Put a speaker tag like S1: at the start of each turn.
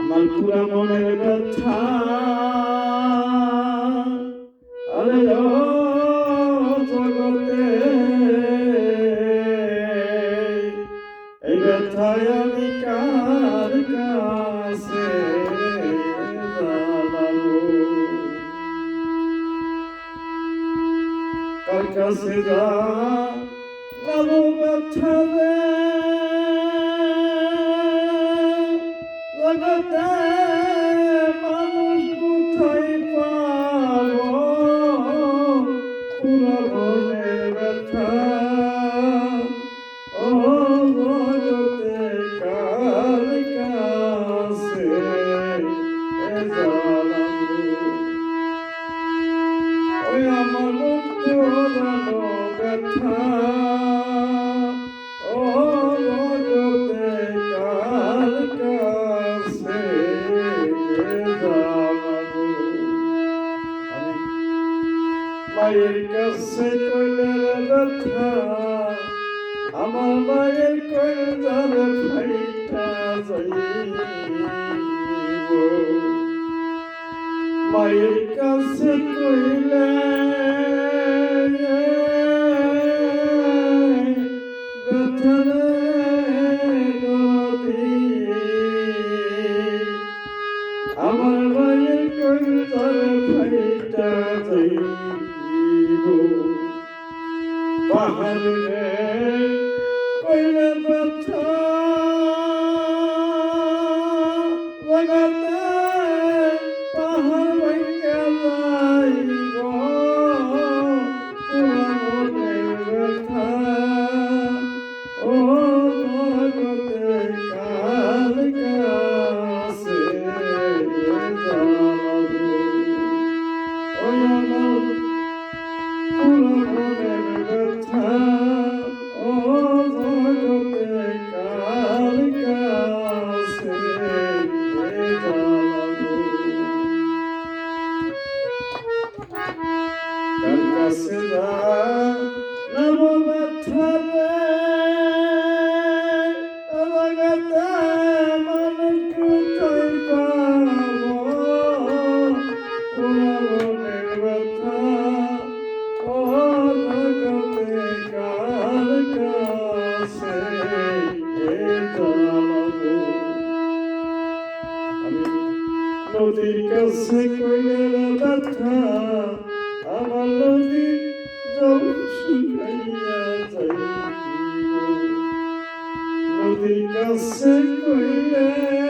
S1: আমার পুরা মনের কথা। আরে জগতে। এই ব্যথায় আমি কার কাছে কার কাছে যা মায়ের কাছে কইলের ব্যথা আমার মায়ের কইলার ফাইটা যাইব মায়ের কাছে কইলে আমার মায়ের কইলার ফাইটা যাইব Hallelujah. নদীর কাছে কইলের ব্যথা আমার নদী জল শুনাইয়া Nasıl güller